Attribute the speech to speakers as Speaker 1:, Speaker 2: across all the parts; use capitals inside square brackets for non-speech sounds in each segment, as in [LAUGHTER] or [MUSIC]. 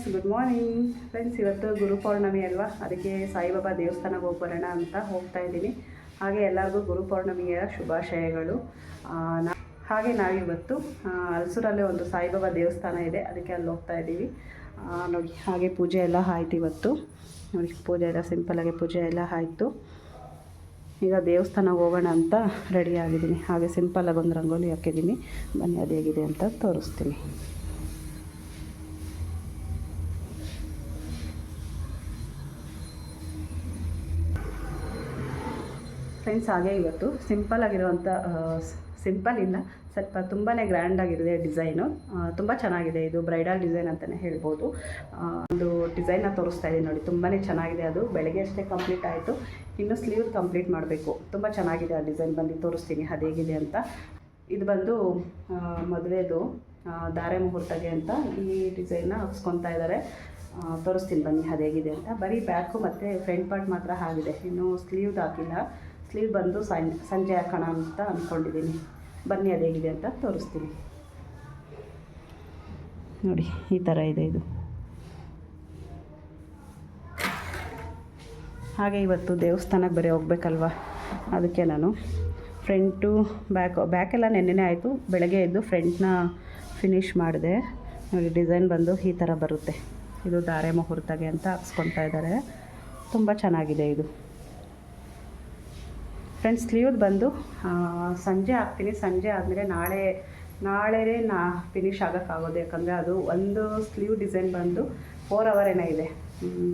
Speaker 1: Friends good morning friends ಇವತ್ತು ಗುರು ಪೌರ್ಣಮಿ ಅಲ್ವಾ? ಅದಕ್ಕೆ ಸಾಯಿಬಾಬಾ ದೇವಸ್ಥಾನಕ್ಕೆ ಹೋಗಿ ಬರೋಣ ಅಂತ ಹೋಗ್ತಾ ಇದ್ದೀನಿ. ಹಾಗೆ ಎಲ್ಲರಿಗೂ ಗುರು ಪೌರ್ಣಮಿಯ ಶುಭಾಶಯಗಳು. ಹಾಗೆ ನಾವಿವತ್ತು ಹಲಸೂರಲ್ಲೇ ಒಂದು ಸಾಯಿಬಾಬಾ ದೇವಸ್ಥಾನ ಇದೆ. ಅದಕ್ಕೆ ಅಲ್ಲಿ ಹೋಗ್ತಾ ಇದ್ದೀವಿ. ನೋಡಿ, ಹಾಗೆ ಪೂಜೆ ಎಲ್ಲ ಆಯ್ತು ಇವತ್ತು. ನೋಡಿ, ಪೂಜೆ ಎಲ್ಲ ಸಿಂಪಲಾಗಿ ಪೂಜೆ ಎಲ್ಲ ಆಯಿತು. ಈಗ ದೇವಸ್ಥಾನಕ್ಕೆ ಹೋಗೋಣ ಅಂತ ರೆಡಿ ಆಗಿದ್ದೀನಿ. ಹಾಗೆ ಸಿಂಪಲಾಗಿ ಒಂದು ರಂಗೋಲಿ ಹಾಕಿದ್ದೀನಿ. ಬನ್ನಿ, ಅದು ಹೇಗಿದೆ ಅಂತ ತೋರಿಸ್ತೀನಿ. ಫ್ರೆಂಡ್ಸ್ ಹಾಗೆ ಇವತ್ತು. ಸಿಂಪಲ್ ಆಗಿರುವಂಥ ಸಿಂಪಲ್ ಇಲ್ಲ, ಸ್ವಲ್ಪ ತುಂಬಾ ಗ್ರ್ಯಾಂಡಾಗಿದೆ ಡಿಸೈನು. ತುಂಬ ಚೆನ್ನಾಗಿದೆ ಇದು, ಬ್ರೈಡಲ್ ಡಿಸೈನ್ ಅಂತಲೇ ಹೇಳ್ಬೋದು. ಒಂದು ಡಿಸೈನ್ನ ತೋರಿಸ್ತಾ ಇದ್ದೀನಿ ನೋಡಿ ತುಂಬಾ ಚೆನ್ನಾಗಿದೆ ಅದು. ಬೆಳಗ್ಗೆ ಅಷ್ಟೇ ಕಂಪ್ಲೀಟ್ ಆಯಿತು. ಇನ್ನು ಸ್ಲೀವ್ ಕಂಪ್ಲೀಟ್ ಮಾಡಬೇಕು. ತುಂಬ ಚೆನ್ನಾಗಿದೆ ಆ ಡಿಸೈನ್ ಬಂದು ತೋರಿಸ್ತೀನಿ ಅದು ಹೇಗಿದೆ ಅಂತ. ಇದು ಬಂದು ಮದುವೆದು ಧಾರೆ ಮುಹೂರ್ತಗೆ ಅಂತ ಈ ಡಿಸೈನ್ನ ಹಾಕ್ಸ್ಕೊತಾ ಇದ್ದಾರೆ ತೋರಿಸ್ತೀನಿ ಬನ್ನಿ ಹೇಗಿದೆ ಅಂತ. ಬರೀ ಬ್ಯಾಕು ಮತ್ತು ಫ್ರಂಟ್ ಪಾರ್ಟ್ ಮಾತ್ರ ಆಗಿದೆ. ಇನ್ನು ಸ್ಲೀವ್ದು ಹಾಕಿಲ್ಲ. ಸ್ಲೀವ್ ಬಂದು ಸಂಜೆ ಹಾಕೋಣ ಅಂತ ಅಂದ್ಕೊಂಡಿದ್ದೀನಿ ಬನ್ನಿ, ಅದು ಹೇಗಿದೆ ಅಂತ ತೋರಿಸ್ತೀನಿ. ನೋಡಿ, ಈ ಥರ ಇದೆ ಇದು. ಹಾಗೆ ಇವತ್ತು ದೇವಸ್ಥಾನಕ್ಕೆ ಬರೀ ಹೋಗ್ಬೇಕಲ್ವ? ಅದಕ್ಕೆ ನಾನು ಫ್ರೆಂಟು ಬ್ಯಾಕ್, ಬ್ಯಾಕೆಲ್ಲ ನೆನ್ನೆನೇ ಆಯಿತು. ಬೆಳಗ್ಗೆ ಎದ್ದು ಫ್ರೆಂಟ್ನ ಫಿನಿಶ್ ಮಾಡಿದೆ. ನೋಡಿ, ಡಿಸೈನ್ ಬಂದು ಈ ಥರ ಬರುತ್ತೆ. ಇದು ಧಾರೆ ಮುಹೂರ್ತಗೆ ಅಂತ ಹಾಕ್ಸ್ಕೊತಾ ಇದ್ದಾರೆ. ತುಂಬ ಚೆನ್ನಾಗಿದೆ ಇದು. ಫ್ರೆಂಡ್ಸ್ ಸ್ಲೀವ್ದು ಬಂದು ಸಂಜೆ ಹಾಕ್ತೀನಿ ಸಂಜೆ ಆದಮೇಲೆ ನಾಳೆ, ನಾಳೆನೇ ನಾ ಫಿನಿಷ್ ಆಗೋಕ್ಕಾಗೋದು. ಯಾಕಂದರೆ ಅದು ಒಂದು ಸ್ಲೀವ್ ಡಿಸೈನ್ ಬಂದು ಫೋರ್ ಅವರ್ ಏನೋ ಇದೆ.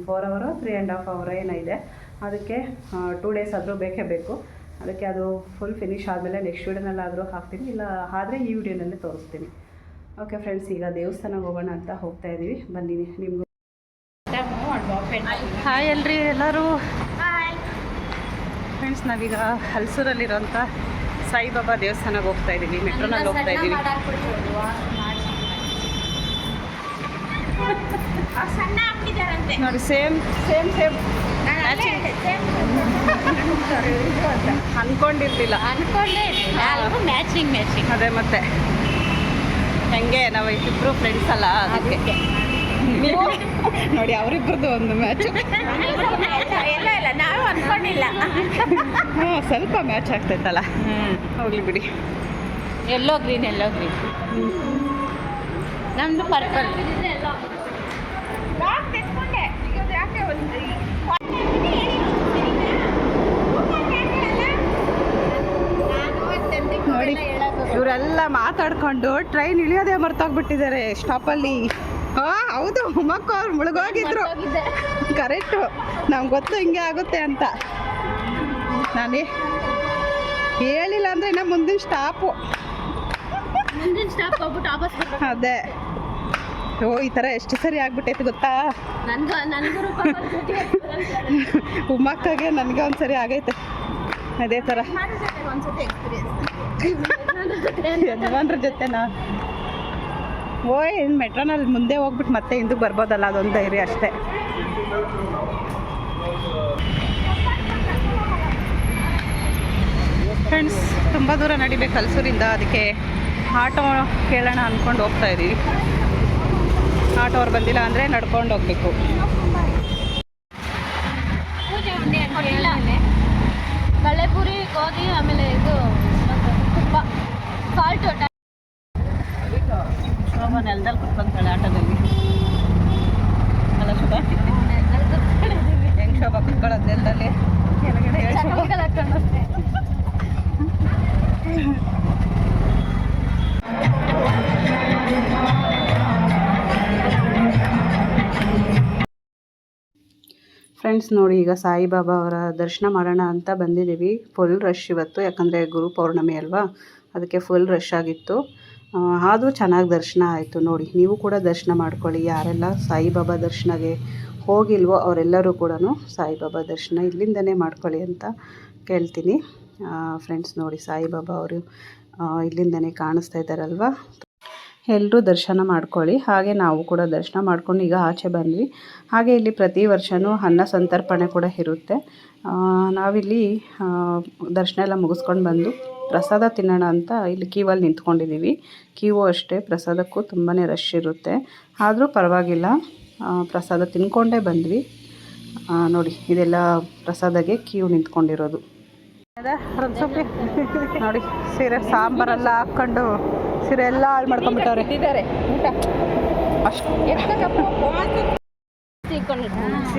Speaker 1: ಫೋರ್ ಅವರು ತ್ರೀ ಆ್ಯಂಡ್ ಹಾಫ್ ಅವರ್ ಏನೋ ಇದೆ. ಅದಕ್ಕೆ ಟೂ ಡೇಸ್ ಆದರೂ ಬೇಕೇ ಬೇಕು. ಅದಕ್ಕೆ ಅದು ಫುಲ್ ಫಿನಿಷ್ ಆದಮೇಲೆ ನೆಕ್ಸ್ಟ್ ವೀಡಿಯೋನಲ್ಲಾದರೂ ಹಾಕ್ತೀನಿ. ಇಲ್ಲ ಆದರೆ ಈ ವಿಡಿಯೋನಲ್ಲೇ ತೋರಿಸ್ತೀನಿ. ಓಕೆ ಫ್ರೆಂಡ್ಸ್ ಈಗ ದೇವಸ್ಥಾನಕ್ಕೆ ಹೋಗೋಣ ಅಂತ ಹೋಗ್ತಾ ಇದ್ದೀವಿ ಬನ್ನಿ, ನಿಮಗೂ. ಹಾಯ್ ಅಲ್ರಿ ಎಲ್ಲರೂ? ಫ್ರೆಂಡ್ಸ್ ನಾವೀಗ ಹಲ್ಸೂರಲ್ಲಿರೋಂಥ ಸಾಯಿಬಾಬಾ ದೇವಸ್ಥಾನಕ್ಕೆ ಹೋಗ್ತಾ ಇದ್ದೀವಿ. ಮೆಟ್ರೋನಲ್ಲಿ ಹೋಗ್ತಾ ಇದ್ದೀವಿ. ನೋಡಿ ಸೇಮ್ ಸೇಮ್ ಸೇಮ್. ಅನ್ಕೊಂಡಿರ್ಲಿಲ್ಲ.
Speaker 2: ಮ್ಯಾಚಿಂಗ್ ಮ್ಯಾಚಿಂಗ್
Speaker 1: ಅದೇ ಮತ್ತೆ. ಹೆಂಗೆ? ನಾವು ಇಬ್ರು ಫ್ರೆಂಡ್ಸ್ ಅಲ್ಲ ಅದಕ್ಕೆ. [LAUGHS] ನೋಡಿ ಅವರಿಬ್ರದ್ದು ಒಂದು ಮ್ಯಾಚ್
Speaker 2: ಇಲ್ಲ ಇಲ್ಲ ನಾವು ಅನ್ಕೊಂಡಿಲ್ಲ [LAUGHS]
Speaker 1: ಹ್ಞೂ ಸ್ವಲ್ಪ ಮ್ಯಾಚ್ ಆಗ್ತೈತಲ್ಲ. ಹೋಗ್ಲಿ ಬಿಡಿ.
Speaker 2: ಎಲ್ಲೋ ಗ್ರೀನ್ ಎಲ್ಲೋ ಗ್ರೀನ್ ನಮ್ದು ಪರ್ಪಲ್
Speaker 1: ನೋಡಿ ಇವರೆಲ್ಲ ಮಾತಾಡ್ಕೊಂಡು ಟ್ರೈನ್ ಇಳಿಯೋದೇ ಮರ್ತೋಗ್ಬಿಟ್ಟಿದ್ದಾರೆ. ಸ್ಟಾಪಲ್ಲಿ ಹಾ ಹೌದು ಮಕ್ಕ ಅವ್ರು ಮುಳುಗೋಗಿದ್ರು. ಕರೆಕ್ಟು ನಮ್ಗೆ ಗೊತ್ತು ಹಿಂಗೆ ಆಗುತ್ತೆ ಅಂತ. ನಾನು ಹೇಳಿಲ್ಲ ಅಂದರೆ ಇನ್ನು ಮುಂದಿನ ಸ್ಟಾಪು.
Speaker 2: ಮುಂದಿನ ಸ್ಟಾಪ್ ಹೋಗ್ಬಿಟ್ಟು ವಾಪಸ್ ಬರ್ಬೇಕು.
Speaker 1: ಅದೇ. ಓ ಈ ಥರ ಎಷ್ಟು ಸರಿ ಆಗ್ಬಿಟ್ಟೈತೆ ಗೊತ್ತಾ?
Speaker 2: ನನಗೂ ನನಗೂ ರೂಪ
Speaker 1: ಉಮ್ಮಕ್ಕಗೆ ನನಗೆ ಒಂದು ಸರಿ ಆಗೈತೆ. ಅದೇ ಥರ. ಯಜಮಾನ್ರ ಜೊತೆನಾ? ಓಯ್ ಮೆಟ್ರೋನಲ್ಲಿ ಮುಂದೆ ಹೋಗ್ಬಿಟ್ಟು ಮತ್ತೆ ಹಿಂದಕ್ಕೆ ಬರ್ಬೋದಲ್ಲ ಅದೊಂದು ಧೈರ್ಯ ಅಷ್ಟೇ. ಫ್ರೆಂಡ್ಸ್ ತುಂಬ ದೂರ ನಡಿಬೇಕು ಹಲ್ಸೂರಿಂದ. ಅದಕ್ಕೆ ಆಟೋ ಕೇಳೋಣ ಅಂದ್ಕೊಂಡು ಹೋಗ್ತಾ ಇದ್ದೀವಿ ಆಟೋ ಅವ್ರು ಬಂದಿಲ್ಲ ಅಂದರೆ ನಡ್ಕೊಂಡು ಹೋಗ್ಬೇಕು. ಫ್ರೆಂಡ್ಸ್ ನೋಡಿ, ಈಗ ಸಾಯಿಬಾಬಾ ಅವರ ದರ್ಶನ ಮಾಡೋಣ ಅಂತ ಬಂದಿದ್ದೀವಿ. ಫುಲ್ ರಶ್ ಇವತ್ತು, ಯಾಕಂದರೆ ಗುರು ಪೌರ್ಣಮಿ ಅಲ್ವಾ? ಅದಕ್ಕೆ ಫುಲ್ ರಶ್ ಆಗಿತ್ತು. ಆದರೂ ಚೆನ್ನಾಗಿ ದರ್ಶನ ಆಯಿತು ನೋಡಿ. ನೀವು ಕೂಡ ದರ್ಶನ ಮಾಡ್ಕೊಳ್ಳಿ. ಯಾರೆಲ್ಲ ಸಾಯಿಬಾಬಾ ದರ್ಶನಗೆ ಹೋಗಿಲ್ವೋ ಅವರೆಲ್ಲರೂ ಕೂಡ ಸಾಯಿಬಾಬಾ ದರ್ಶನ ಇಲ್ಲಿಂದನೇ ಮಾಡ್ಕೊಳ್ಳಿ ಅಂತ ಕೇಳ್ತೀನಿ. ಫ್ರೆಂಡ್ಸ್ ನೋಡಿ, ಸಾಯಿಬಾಬಾ ಅವರು ಇಲ್ಲಿಂದನೇ ಕಾಣಿಸ್ತಾ ಇದ್ದಾರಲ್ವಾ? ಎಲ್ಲರೂ ದರ್ಶನ ಮಾಡ್ಕೊಳ್ಳಿ. ಹಾಗೆ ನಾವು ಕೂಡ ದರ್ಶನ ಮಾಡ್ಕೊಂಡು ಈಗ ಆಚೆ ಬಂದ್ವಿ. ಹಾಗೆ ಇಲ್ಲಿ ಪ್ರತಿ ವರ್ಷವೂ ಅನ್ನ ಸಂತರ್ಪಣೆ ಕೂಡ ಇರುತ್ತೆ. ನಾವಿಲ್ಲಿ ದರ್ಶನ ಎಲ್ಲ ಮುಗಿಸ್ಕೊಂಡು ಬಂದು ಪ್ರಸಾದ ತಿನ್ನೋಣ ಅಂತ ಇಲ್ಲಿ ಕ್ಯೂವಲ್ಲಿ ನಿಂತ್ಕೊಂಡಿದ್ದೀವಿ. ಕ್ಯೂ ಅಷ್ಟೇ, ಪ್ರಸಾದಕ್ಕೂ ತುಂಬಾ ರಶ್ ಇರುತ್ತೆ. ಆದರೂ ಪರವಾಗಿಲ್ಲ ಪ್ರಸಾದ ತಿನ್ಕೊಂಡೇ ಬಂದ್ವಿ. ನೋಡಿ, ಇದೆಲ್ಲ ಪ್ರಸಾದಗೆ ಕ್ಯೂ ನಿಂತ್ಕೊಂಡಿರೋದು. ನೋಡಿ, ಸೀರೆ ಸಾಂಬಾರೆಲ್ಲ ಹಾಕ್ಕೊಂಡು ಸೀರೆ ಎಲ್ಲ ಹಾಳು ಮಾಡ್ಕೊಂಡ್ಬಿಟ್ಟವ್ರೆ.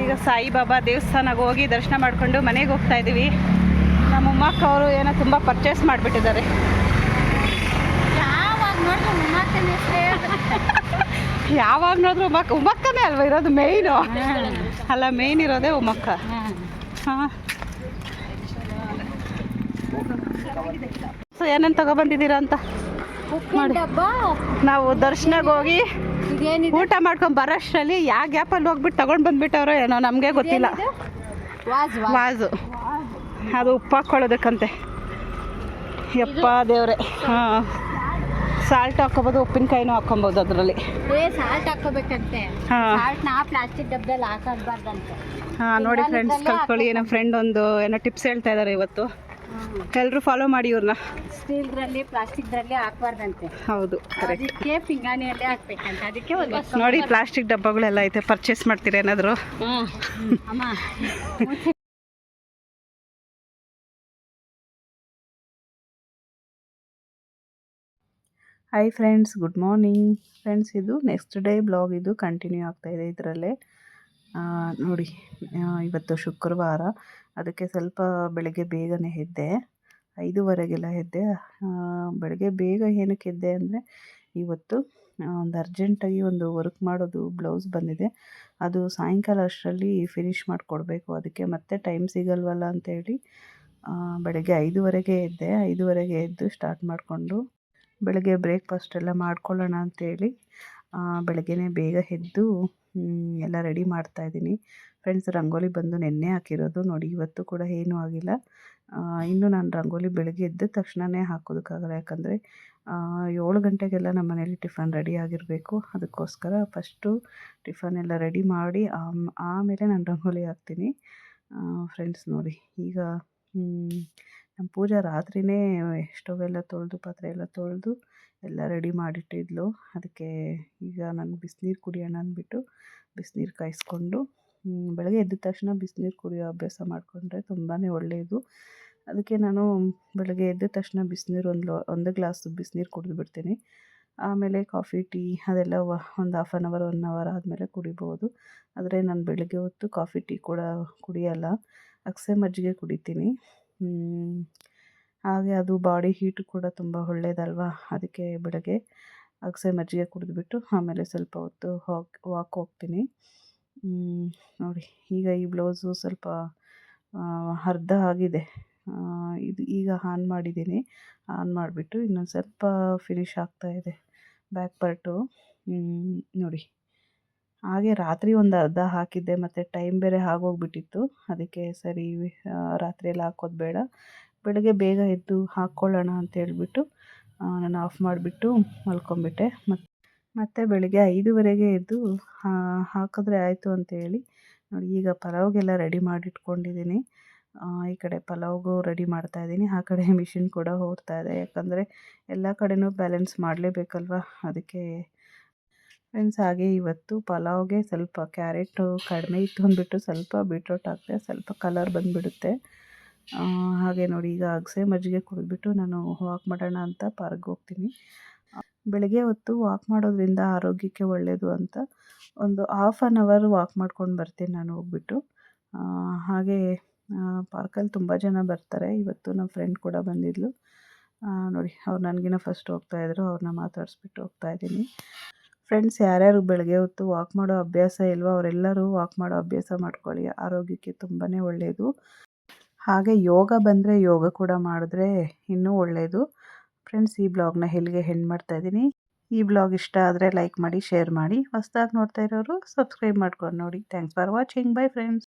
Speaker 1: ಈಗ ಸಾಯಿಬಾಬಾ ದೇವಸ್ಥಾನಕ್ಕೆ ಹೋಗಿ ದರ್ಶನ ಮಾಡಿಕೊಂಡು ಮನೆಗೆ ಹೋಗ್ತಾ ಇದ್ದೀವಿ. ನಮ್ಮ ಉಮ್ಮಕ್ಕ ಅವರು ಏನೋ ತುಂಬ ಪರ್ಚೇಸ್ ಮಾಡಿಬಿಟ್ಟಿದ್ದಾರೆ.
Speaker 2: ಯಾವಾಗ ನೋಡಿದ್ರು
Speaker 1: ಉಮ್ಮಕ್ಕ ಉಮ್ಮಕ್ಕನೇ ಅಲ್ವಾ ಇರೋದು ಮೇಯ್ನು ಅಲ್ಲ ಮೇಯ್ನ್ ಇರೋದೇ ಉಮ್ಮಕ್ಕ. ಹಾಂ. ಸೊ ಏನೇನು ತಗೊಬಂದಿದ್ದೀರಾ ಅಂತ? ನಾವು ದರ್ಶನಕ್ಕೆ ಹೋಗಿ ಊಟ ಮಾಡ್ಕೊಂಡು ಬರೋಷ್ಟರಲ್ಲಿ ಯಾವ ಗ್ಯಾಪಲ್ಲಿ ಹೋಗ್ಬಿಟ್ಟು ತಗೊಂಡು ಬಂದ್ಬಿಟ್ಟವ್ರೋ ಏನೋ ನಮಗೆ ಗೊತ್ತಿಲ್ಲ.
Speaker 2: ವಾಜ್
Speaker 1: ಅದು ಉಪ್ಪು ಹಾಕ್ಕೊಳ್ಳೋದಕ್ಕಂತೆ. ಯಪ್ಪ ದೇವ್ರೆ. ಹಾಂ. ಸಾಲ್ಟ್ ಹಾಕ್ಕೊಬೋದು ಉಪ್ಪಿನಕಾಯಿನೂ ಹಾಕ್ಕೊಬೋದು ಅದರಲ್ಲಿ.
Speaker 2: ಸಾಲ್ಟ್ ಹಾಕೋಬೇಕಂತೆ
Speaker 1: ಹಾಂ.
Speaker 2: ನಾ ಪ್ಲಾಸ್ಟಿಕ್ ಡಬ್ಬದಲ್ಲಿ ಹಾಕಬಾರ್ದಂತೆ.
Speaker 1: ಹಾಂ ನೋಡಿ ಫ್ರೆಂಡ್ಸ್ ಕಲ್ತ್ಕೊಳ್ಳಿ. ಏನೋ ಫ್ರೆಂಡ್ ಒಂದು ಏನೋ ಟಿಪ್ಸ್ ಹೇಳ್ತಾ ಇದ್ದಾರೆ ಇವತ್ತು. ಎಲ್ಲರೂ ಫಾಲೋ ಮಾಡಿ ಇವ್ರನ್ನ.
Speaker 2: ಸ್ಟೀಲ್ದ್ರಲ್ಲಿ ಪ್ಲಾಸ್ಟಿಕ್ದ್ರಲ್ಲಿ ಹಾಕಬಾರ್ದಂತೆ.
Speaker 1: ಹೌದು ಕರೆಕ್ಟ್
Speaker 2: ಅದಕ್ಕೆ ಪಿಂಗಾಣಿಯಲ್ಲೇ ಹಾಕ್ಬೇಕಂತ. ಅದಕ್ಕೆ ಒಂದು
Speaker 1: ನೋಡಿ ಪ್ಲಾಸ್ಟಿಕ್ ಡಬ್ಬಗಳೆಲ್ಲ ಐತೆ ಪರ್ಚೇಸ್ ಮಾಡ್ತೀರಾ ಏನಾದರೂ?
Speaker 2: ಅಮ್ಮ
Speaker 1: hi friends good morning friends ಇದು ನೆಕ್ಸ್ಟ್ ಡೇ ಬ್ಲಾಗ್ ಇದು ಕಂಟಿನ್ಯೂ ಆಗ್ತಾ ಇದೆ ಇದರಲ್ಲೇ. ನೋಡಿ ಇವತ್ತು ಶುಕ್ರವಾರ. ಅದಕ್ಕೆ ಸ್ವಲ್ಪ ಬೆಳಗ್ಗೆ ಬೇಗನೆ ಎದ್ದೆ. ಐದೂವರೆಗೆಲ್ಲ ಎದ್ದೆ. ಬೆಳಗ್ಗೆ ಬೇಗ ಏನಕ್ಕೆ ಎದ್ದೆ ಅಂದರೆ ಇವತ್ತು ಒಂದು ಅರ್ಜೆಂಟಾಗಿ ಒಂದು ವರ್ಕ್ ಮಾಡೋದು ಬ್ಲೌಸ್ ಬಂದಿದೆ. ಅದು ಸಾಯಂಕಾಲ ಅಷ್ಟರಲ್ಲಿ ಫಿನಿಷ್ ಮಾಡಿಕೊಡ್ಬೇಕು. ಅದಕ್ಕೆ ಮತ್ತೆ ಟೈಮ್ ಸಿಗಲ್ವಲ್ಲ ಅಂತೇಳಿ ಆ, ಬೆಳಗ್ಗೆ ಐದೂವರೆಗೆ ಎದ್ದೆ. ಐದೂವರೆಗೆ ಎದ್ದು ಸ್ಟಾರ್ಟ್ ಮಾಡಿಕೊಂಡು ಬೆಳಗ್ಗೆ ಬ್ರೇಕ್ಫಾಸ್ಟ್ ಎಲ್ಲ ಮಾಡ್ಕೊಳ್ಳೋಣ ಅಂತೇಳಿ ಆ, ಬೆಳಗ್ಗೆನೇ ಬೇಗ ಎದ್ದು ಎಲ್ಲ ರೆಡಿ ಮಾಡ್ತಾಯಿದ್ದೀನಿ ಫ್ರೆಂಡ್ಸ್ ರಂಗೋಲಿ ಬಂದು ನೆನ್ನೆ ಹಾಕಿರೋದು ನೋಡಿ, ಇವತ್ತು ಕೂಡ ಏನೂ ಆಗಿಲ್ಲ. ಇನ್ನು ನಾನು ರಂಗೋಲಿ ಬೆಳಗ್ಗೆ ಎದ್ದ ತಕ್ಷಣವೇ ಹಾಕೋದಕ್ಕಾಗಲ್ಲ. ಯಾಕಂದರೆ ಏಳು ಗಂಟೆಗೆಲ್ಲ ನಮ್ಮ ಮನೇಲಿ ಟಿಫನ್ ರೆಡಿ ಆಗಿರಬೇಕು. ಅದಕ್ಕೋಸ್ಕರ ಫಸ್ಟು ಟಿಫನ್ ಎಲ್ಲ ರೆಡಿ ಮಾಡಿ ಆಮೇಲೆ ನಾನು ರಂಗೋಲಿ ಹಾಕ್ತೀನಿ. ಫ್ರೆಂಡ್ಸ್ ನೋಡಿ, ಈಗ ನಮ್ಮ ಪೂಜಾ ರಾತ್ರಿಯೇ ಸ್ಟವ್ ಎಲ್ಲ ತೊಳೆದು, ಪಾತ್ರೆ ಎಲ್ಲ ತೊಳೆದು ಎಲ್ಲ ರೆಡಿ ಮಾಡಿಟ್ಟಿದ್ಲು. ಅದಕ್ಕೆ ಈಗ ನಾನು ಬಿಸಿನೀರು ಕುಡಿಯೋಣ ಅಂದ್ಬಿಟ್ಟು ಬಿಸಿನೀರು ಕಾಯಿಸ್ಕೊಂಡು ಬೆಳಗ್ಗೆ ಎದ್ದ ತಕ್ಷಣ ಬಿಸಿನೀರು ಕುಡಿಯೋ ಅಭ್ಯಾಸ ಮಾಡಿಕೊಂಡ್ರೆ ತುಂಬಾ ಒಳ್ಳೆಯದು ಅದಕ್ಕೆ ನಾನು ಬೆಳಗ್ಗೆ ಎದ್ದ ತಕ್ಷಣ ಬಿಸಿನೀರು ಒಂದು ಒಂದು ಗ್ಲಾಸ್ ಬಿಸಿನೀರು ಕುಡಿದು ಬಿಡ್ತೀನಿ. ಆಮೇಲೆ ಕಾಫಿ, ಟೀ ಅದೆಲ್ಲ ಒಂದು half an hour one hour ಆದಮೇಲೆ ಕುಡಿಬೋದು. ಆದರೆ ನಾನು ಬೆಳಗ್ಗೆ ಹೊತ್ತು ಕಾಫಿ, ಟೀ ಕೂಡ ಕುಡಿಯೋಲ್ಲ. ಅಗಸೆ ಮಜ್ಜಿಗೆ ಕುಡಿತೀನಿ. ಹಾಗೆ ಅದು ಬಾಡಿ ಹೀಟ್ ಕೂಡ ತುಂಬ ಒಳ್ಳೆಯದಲ್ವಾ ಅದಕ್ಕೆ ಬೆಳಗ್ಗೆ ಅಗಸೆ ಮಜ್ಜಿಗೆ ಕುಡಿದ್ಬಿಟ್ಟು ಆಮೇಲೆ ಸ್ವಲ್ಪ ಹೊತ್ತು ಹಾಕ್, ವಾಕ್ ಹೋಗ್ತೀನಿ. ನೋಡಿ, ಈಗ ಈ ಬ್ಲೌಸು ಸ್ವಲ್ಪ ಅರ್ಧ ಆಗಿದೆ. ಇದು ಈಗ ಆನ್ ಮಾಡಿದ್ದೀನಿ. ಆನ್ ಮಾಡಿಬಿಟ್ಟು ಇನ್ನೊಂದು ಸ್ವಲ್ಪ ಫಿನಿಶ್ ಆಗ್ತಾ ಇದೆ. ಬ್ಯಾಕ್ ಪಾರ್ಟು ನೋಡಿ. ಹಾಗೆ ರಾತ್ರಿ ಒಂದು ಅರ್ಧ ಹಾಕಿದ್ದೆ, ಮತ್ತು ಟೈಮ್ ಬೇರೆ ಆಗೋಗ್ಬಿಟ್ಟಿತ್ತು. ಅದಕ್ಕೆ ಸರಿ ರಾತ್ರಿಯೆಲ್ಲ ರಾತ್ರಿ ಹಾಕೋದು ಬೇಡ. ಬೆಳಗ್ಗೆ ಬೇಗ ಎದ್ದು ಹಾಕ್ಕೊಳ್ಳೋಣ ಅಂತ ಹೇಳ್ಬಿಟ್ಟು ನಾನು ಆಫ್ ಮಾಡಿಬಿಟ್ಟು ಮಲ್ಕೊಂಬಿಟ್ಟೆ. ಮತ್ತು ಮತ್ತು ಬೆಳಗ್ಗೆ ಐದುವರೆಗೆ ಎದ್ದು ಹಾಕಿದ್ರೆ ಆಯಿತು ಅಂತೇಳಿ ನೋಡಿ ಈಗ ಪಲಾವ್ಗೆಲ್ಲ ರೆಡಿ ಮಾಡಿಟ್ಕೊಂಡಿದ್ದೀನಿ. ಈ ಕಡೆ ಪಲಾವ್ಗೂ ರೆಡಿ ಮಾಡ್ತಾ ಇದ್ದೀನಿ. ಆ ಕಡೆ ಮಿಷಿನ್ ಕೂಡ ಓಡ್ತಾ ಇದೆ. ಯಾಕಂದರೆ ಎಲ್ಲ ಕಡೆನೂ ಬ್ಯಾಲೆನ್ಸ್ ಮಾಡಲೇಬೇಕಲ್ವ? ಅದಕ್ಕೆ ಫ್ರೆಂಡ್ಸ್ ಹಾಗೆ ಇವತ್ತು ಪಲಾವ್ಗೆ ಸ್ವಲ್ಪ ಕ್ಯಾರೆಟು ಕಡಿಮೆ ಇತ್ತು ಅಂದ್ಬಿಟ್ಟು ಸ್ವಲ್ಪ ಬೀಟ್ರೋಟ್ ಹಾಕಿದೆ ಸ್ವಲ್ಪ ಕಲರ್ ಬಂದುಬಿಡುತ್ತೆ. ಹಾಗೆ ನೋಡಿ ಈಗ ಅಗಸೆ ಮಜ್ಜಿಗೆ ಕುಡಿದ್ಬಿಟ್ಟು ನಾನು ವಾಕ್ ಮಾಡೋಣ ಅಂತ ಪಾರ್ಕ್ಗೆ ಹೋಗ್ತೀನಿ. ಬೆಳಗ್ಗೆ ಹೊತ್ತು ವಾಕ್ ಮಾಡೋದ್ರಿಂದ ಆರೋಗ್ಯಕ್ಕೆ ಒಳ್ಳೆಯದು ಅಂತ ಒಂದು ಹಾಫ್ ಆನ್ ಅವರ್ ವಾಕ್ ಮಾಡ್ಕೊಂಡು ಬರ್ತೀನಿ ನಾನು ಹೋಗ್ಬಿಟ್ಟು. ಹಾಗೆ ಪಾರ್ಕಲ್ಲಿ ತುಂಬ ಜನ ಬರ್ತಾರೆ. ಇವತ್ತು ನಮ್ಮ ಫ್ರೆಂಡ್ ಕೂಡ ಬಂದಿದ್ಲು. ನೋಡಿ ಅವ್ರು ನನಗಿನ ಫಸ್ಟ್ ಹೋಗ್ತಾಯಿದ್ರು ಅವ್ರನ್ನ ಮಾತಾಡಿಸ್ಬಿಟ್ಟು ಹೋಗ್ತಾ ಇದ್ದೀನಿ. ಫ್ರೆಂಡ್ಸ್ ಯಾರ್ಯಾರು ಬೆಳಗ್ಗೆ ಹೊತ್ತು ವಾಕ್ ಮಾಡೋ ಅಭ್ಯಾಸ ಇಲ್ವೋ ಅವರೆಲ್ಲರೂ ವಾಕ್ ಮಾಡೋ ಅಭ್ಯಾಸ ಮಾಡ್ಕೊಳ್ಳಿ. ಆರೋಗ್ಯಕ್ಕೆ ತುಂಬಾ ಒಳ್ಳೆಯದು ಹಾಗೆ ಯೋಗ ಬಂದರೆ ಯೋಗ ಕೂಡ ಮಾಡಿದ್ರೆ ಇನ್ನೂ ಒಳ್ಳೆಯದು ಫ್ರೆಂಡ್ಸ್ ಈ ಬ್ಲಾಗ್ನ ಹೆಣ್ಣು ಮಾಡ್ತಾ ಇದ್ದೀನಿ. ಈ ಬ್ಲಾಗ್ ಇಷ್ಟ ಆದರೆ ಲೈಕ್ ಮಾಡಿ ಶೇರ್ ಮಾಡಿ. ಹೊಸ್ದಾಗಿ ನೋಡ್ತಾ ಇರೋರು ಸಬ್ಸ್ಕ್ರೈಬ್ ಮಾಡ್ಕೊಂಡು ನೋಡಿ. Thanks for watching bye friends